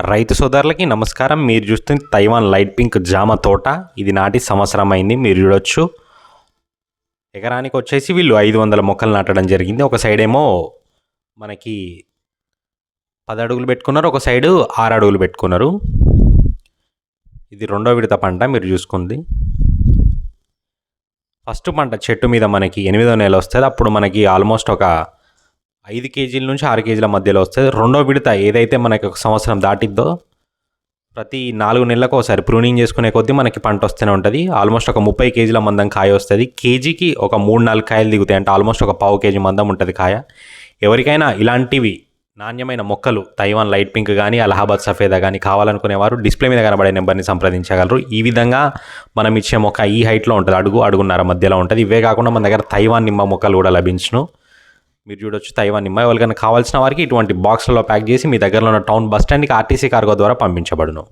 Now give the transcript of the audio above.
రైతు సోదరులకి నమస్కారం. మీరు చూస్తుంది తైవాన్ లైట్ పింక్ జామ తోట. ఇది నాటి సంవత్సరం అయింది మీరు చూడొచ్చు. ఎకరానికి వచ్చేసి వీళ్ళు ఐదు వందల మొక్కలు నాటడం జరిగింది. ఒక సైడ్ ఏమో మనకి పది అడుగులు పెట్టుకున్నారు ఒక సైడు ఆరు అడుగులు పెట్టుకున్నారు. ఇది రెండో విడత పంట మీరు చూసుకుంది. ఫస్ట్ పంట చెట్టు మీద మనకి ఎనిమిదో నెల వస్తుంది. అప్పుడు మనకి ఆల్మోస్ట్ ఒక ఐదు కేజీల నుంచి ఆరు కేజీల మధ్యలో వస్తుంది రెండో విడత ఏదైతే మనకి ఒక సంవత్సరం దాటిద్దో ప్రతి నాలుగు నెలలకు ఒకసారి ప్రూనింగ్ చేసుకునే కొద్దీ మనకి పంట వస్తూనే ఉంటుంది. ఆల్మోస్ట్ ఒక ముప్పై కేజీల మందం కాయ వస్తుంది. కేజీకి ఒక మూడు నాలుగు కాయలు దిగుతాయి. అంటే ఆల్మోస్ట్ ఒక పావు కేజీ మందం ఉంటుంది కాయ. ఎవరికైనా ఇలాంటివి నాణ్యమైన మొక్కలు తైవాన్ లైట్ పింక్ కానీ అలహాబాద్ సఫేదా కానీ కావాలనుకునేవారు డిస్ప్లే మీద కనబడే నెంబర్ని సంప్రదించగలరు. ఈ విధంగా మనం ఇచ్చే మొక్క ఈ హైట్లో ఉంటుంది. అడుగు అడుగున్నర మధ్యలో ఉంటుంది. ఇవే కాకుండా మన దగ్గర తైవాన్ నిమ్మ మొక్కలు కూడా లభించును. మీరు చూడొచ్చు తైవాన్ నిమ్మ ఎవరికైనా కావాల్సిన వారికి ఇటువంటి బాక్స్లలో ప్యాక్ చేసి మీ దగ్గరలో ఉన్న టౌన్ బస్ స్టాండ్కి ఆర్టీసీ కార్గో ద్వారా పంపించబడును.